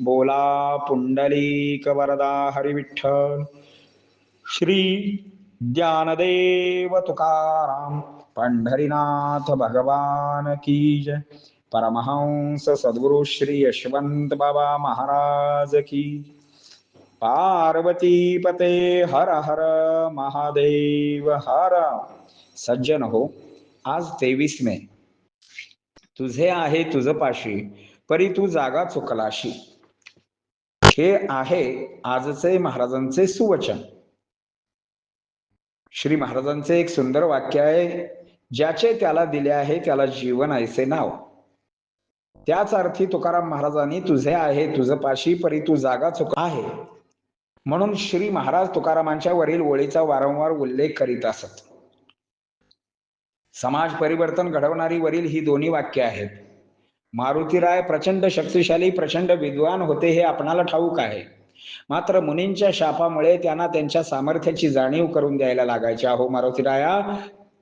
बोला पुंडलीक वरदा हरिविठ्ठल। श्री ज्ञानदेव तुकाराम पंढरीनाथ भगवान की जय। परमहंस सद्गुरु श्री यशवंत बाबा महाराज की। पार्वती पते हर हर महादेव हर। सज्जन हो आज तेवीस मे. तुझे आहे तुझ पाशी परी तू जागा चुकलाशी. हे आहे आजचे महाराजांचे सुवचन. श्री महाराजांचे एक सुंदर वाक्य आहे ज्याचे त्याला दिले आहे त्याला जीवन ऐसे नाव. त्याच अर्थी तुकाराम महाराजांनी तुझे आहे तुझं पाशी परी तू जागा चुक आहे. म्हणून श्री महाराज तुकारामांच्या वरील ओळीचा वारंवार उल्लेख करीत असत. समाज परिवर्तन घडवणारी वरील ही दोन्ही वाक्य आहेत. मारुतीराय प्रचंड शक्तिशाली प्रचंड विद्वान होते हे आपणाला ठाऊक आहे. मात्र मुनींच्या शापामुळे त्यांना त्यांच्या सामर्थ्याची जाणीव करून द्यायला लागायचे. अहो मारुतीराया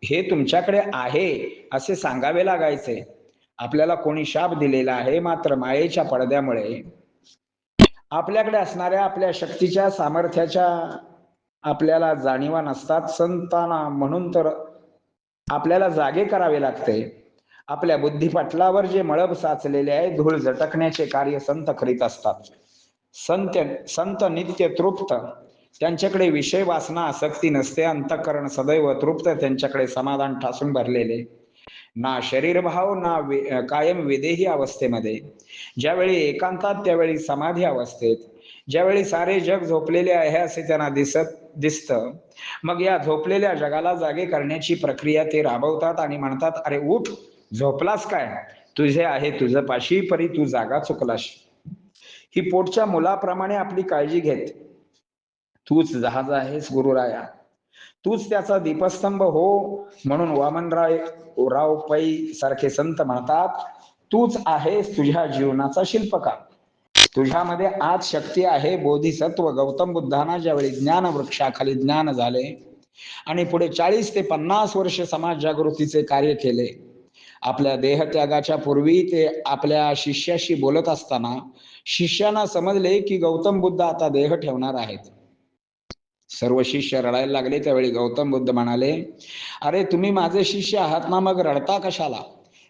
हे तुमच्याकडे आहे असे सांगावे लागायचे. आपल्याला कोणी शाप दिलेला आहे मात्र मायेच्या पडद्यामुळे. आपल्याकडे असणाऱ्या आपल्या शक्तीच्या सामर्थ्याच्या आपल्याला जाणीवा नसतात. संतांना म्हणून तर आपल्याला जागे करावे लागते. आपल्या बुद्धिपटलावर जे मळब साचलेले आहे धूळ झटकण्याचे कार्य संत करीत असतात. संत संत नित्य तृप्त. त्यांच्याकडे विषय वासना आसक्ती नसते अंतःकरण सदैव तृप्त त्यांच्याकडे समाधान ठासून भरलेले. ना शरीर भाव ना वे- कायम विदेही अवस्थेमध्ये. ज्यावेळी एकांतात त्यावेळी समाधी अवस्थेत. ज्यावेळी सारे जग झोपलेले आहे असे त्यांना दिसत दिसत. मग या झोपलेल्या जगाला जागे करण्याची प्रक्रिया ते राबवतात आणि म्हणतात अरे उठ झोपलास काय? तुझे आहे तुझं पाशी परी तू जागा चुकलास. ही पोटच्या मुलाप्रमाणे आपली काळजी घेत. तूच जहाज आहेस गुरुराया. तूच त्याचा दीपस्तंभ हो म्हणून वामनराय राव पै सारखे संत म्हणतात तूच आहेस तुझ्या जीवनाचा शिल्पकार. तुझ्यामध्ये आज शक्ती आहे बोधिसत्व गौतम बुद्धांना ज्यावेळी ज्ञान वृक्षाखाली ज्ञान झाले आणि पुढे चाळीस ते पन्नास वर्ष समाज जागृतीचे कार्य केले आपल्या देहत्यागाच्या पूर्वी ते आपल्या शिष्याशी बोलत असताना शिष्यांना समजले की गौतम बुद्ध आता देह ठेवणार आहेत. सर्व शिष्य रडायला लागले. त्यावेळी गौतम बुद्ध म्हणाले अरे तुम्ही माझे शिष्य आहात ना मग रडता कशाला?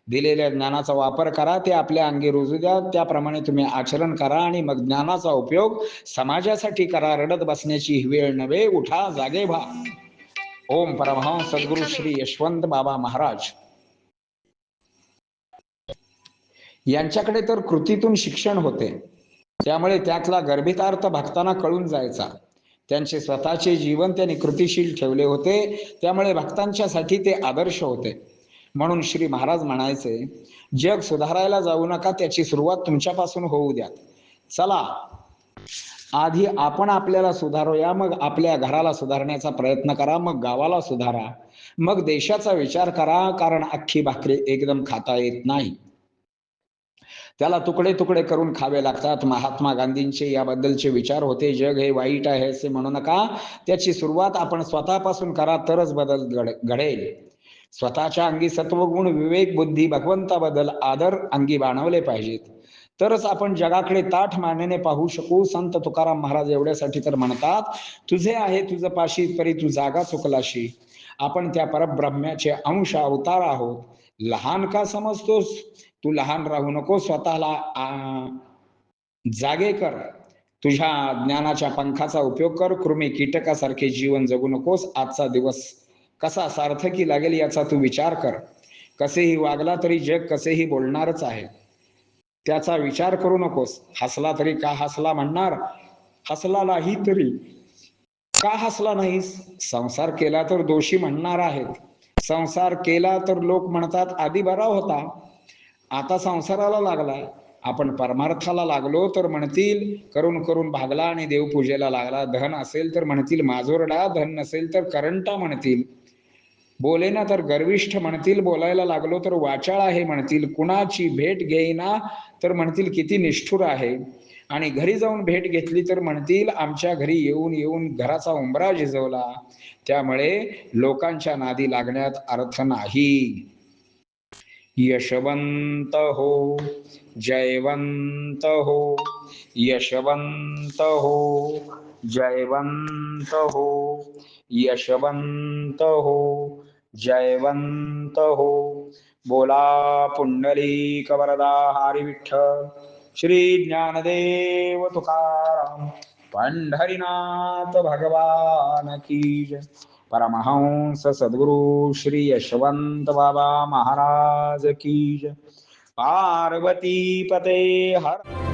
दिलेल्या ज्ञानाचा वापर करा ते आपल्या अंगी रुजू द्या. त्याप्रमाणे तुम्ही आचरण करा आणि मग ज्ञानाचा उपयोग समाजासाठी करा. रडत बसण्याची ही वेळ नव्हे उठा जागे व्हा. ओम परमहंस सद्गुरु श्री यशवंत बाबा महाराज. यांच्याकडे तर कृतीतून शिक्षण होते. त्यामुळे त्यातला गर्भितार्थ भक्तांना कळून जायचा. त्यांचे स्वतःचे जीवन त्यांनी कृतिशील ठेवले होते. त्यामुळे भक्तांच्यासाठी ते आदर्श होते. म्हणून श्री महाराज म्हणायचे जग सुधारायला जाऊ नका त्याची सुरुवात तुमच्यापासून होऊ द्या चला आधी आपण आपल्याला सुधारूया मग आपल्या घराला सुधारण्याचा प्रयत्न करा मग गावाला सुधारा मग देशाचा विचार करा कारण अख्खी भाकरी एकदम खाता येत नाही. त्याला तुकडे तुकडे करून खावे लागतात. महात्मा गांधींचे याबद्दलचे विचार होते. जग हे वाईट आहे असे म्हणू नका. त्याची सुरुवात आपण स्वतःपासून करा तरच बदल घडेल. स्वतःच्या अंगी सत्वगुण विवेक बुद्धी भगवंताबद्दल आदर अंगी बाणवले पाहिजेत. तरच आपण जगाकडे ताठ मानेने पाहू शकू. संत तुकाराम महाराज एवढ्यासाठी तर म्हणतात तुझे आहे तुझं पाशी परी तू जागा चुकलाशी. आपण त्या परब्रह्म्याचे अंश अवतार आहोत. लहान का समजतोस? तू लहान राहू नको स्वतःला जागे कर. तुझ्या ज्ञानाच्या पंखाचा उपयोग कर. कृमी कीटकासारखे जीवन जगू नकोस. आजचा दिवस कसा सार्थकी लागेल याचा तू विचार कर. कसेही वागला तरी जग कसेही बोलणारच आहे. त्याचा विचार करू नकोस. हसला तरी का हसला म्हणणार? हसला नाही तरी का हसला नाहीस संसार केला तर दोषी म्हणणार आहेत. संसार केला तर लोक म्हणतात आधी बरा होता. आता संसाराला लागलाय. आपण परमार्थाला लागलो तर म्हणतील करून करून भागला आणि देवपूजेला लागला. धन असेल तर म्हणतील माजोरडा धन नसेल तर करंटा म्हणतील. बोले ना तर गर्विष्ठ म्हणतील बोलायला लागलो तर वाचाळ आहे म्हणतील. कुणाची भेट घेईना तर म्हणतील किती निष्ठुर आहे. आणि घरी जाऊन भेट घेतली तर म्हणतील आमच्या घरी येऊन येऊन घराचा उंबरा झिजवला. त्यामुळे लोकांच्या नादी लागण्यात अर्थ नाही. यशवंत हो जयवंत हो यशवंत हो जयवंत हो यशवंत हो जयवंत हो बोला पुंडली कवरदा हरी विठ्ठल श्री ज्ञानदेव तुकाराम पंढरीनाथ भगवान की जय। परमहंस सद्गुरु श्री यशवंत बाबा महाराज की पार्वती पते हर